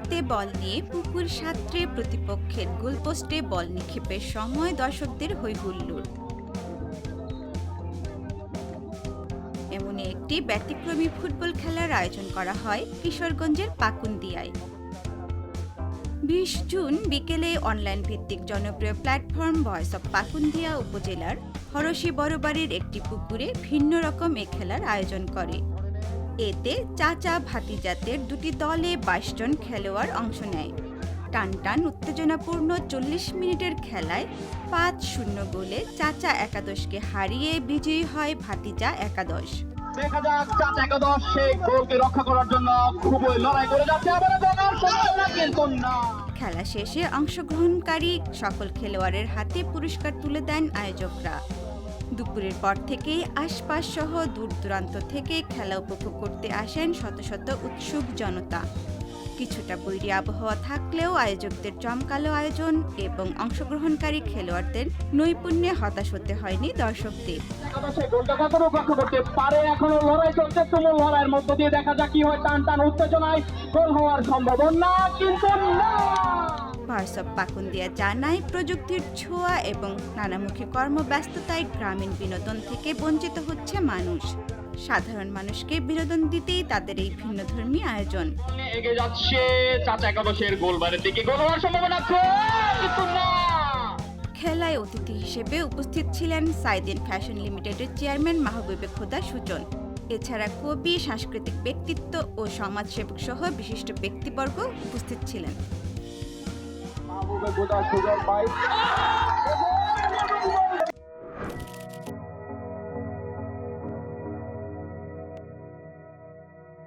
হাতে বল নিয়ে পুকুর সাঁতরে প্রতিপক্ষের গোলপোস্টে বল নিক্ষেপের সময় দর্শকদের হৈহুল্লোড়। এমনই একটি ব্যতিক্রমী ফুটবল খেলার আয়োজন করা হয় কিশোরগঞ্জের পাকুন্দিয়ায়। বিশ জুন বিকেলে অনলাইন ভিত্তিক জনপ্রিয় প্ল্যাটফর্ম ভয়েস অব পাকুন্দিয়া উপজেলার হরসি বড়বাড়ির একটি পুকুরে ভিন্ন রকম এ খেলার আয়োজন করে। এতে চাচা ভাতিজাতের দুটি দলে বাইশ জন খেলোয়াড় অংশ নেয়। টান টান উত্তেজনাপূর্ণ চল্লিশ মিনিটের খেলায় পাঁচ শূন্য গোলে চাচা একাদশকে হারিয়ে বিজয়ী হয় ভাতিজা একাদশ। দেখা যাক চার একাদশ সেই গোলকে রক্ষা করার জন্য খুবই লড়াই করে যাচ্ছে। আবার জোগাড় সম্ভাবনা কিন্তু না খেলা শেষে অংশগ্রহণকারী সকল খেলোয়াড়ের হাতে পুরস্কার তুলে দেন আয়োজকরা। দুপুরের পর থেকেই আশপাশ সহ দূর দূরান্ত থেকে খেলা উপভোগ করতে আসেন শত শত উৎসুক জনতা। কিছুটা বৈরি আবহাওয়া থাকলেও আয়োজকদের জমকালো আয়োজন এবং অংশগ্রহণকারী খেলোয়াড়দের নৈপুণ্যে হতাশ হতে হয়নি দর্শকদের। পারে, এখনও লড়াই চলছে তুমুল লড়াইয়ের মধ্য দিয়ে দেখা যাক কি হয়। টান টান উত্তেজনায় গোল হওয়ার সম্ভাবনা কিন্তু না ভার্সব পাকুন্দিয়া জানায় প্রযুক্তির ছোঁয়া এবং নানামুখী কর্মব্যস্ততায় গ্রামীণ বিনোদন থেকে বঞ্চিত হচ্ছে মানুষ। সাধারণ মানুষকে বিনোদন দিতেই তাদের এই ভিন্নধর্মী আয়োজন। এগিয়ে যাচ্ছে চাচা একাদশের গোলবারের দিকে। গোল হওয়ার সম্ভাবনা খুব, কিন্তু না খেলায় অতিথি হিসেবে উপস্থিত ছিলেন সাইদিন ফ্যাশন লিমিটেডের চেয়ারম্যান মাহবুবে খোদা সুজন। এছাড়া কবি সাংস্কৃতিক ব্যক্তিত্ব ও সমাজসেবক সহ বিশিষ্ট ব্যক্তিবর্গ উপস্থিত ছিলেন। মাহবুবে গোদা সুজন ভাই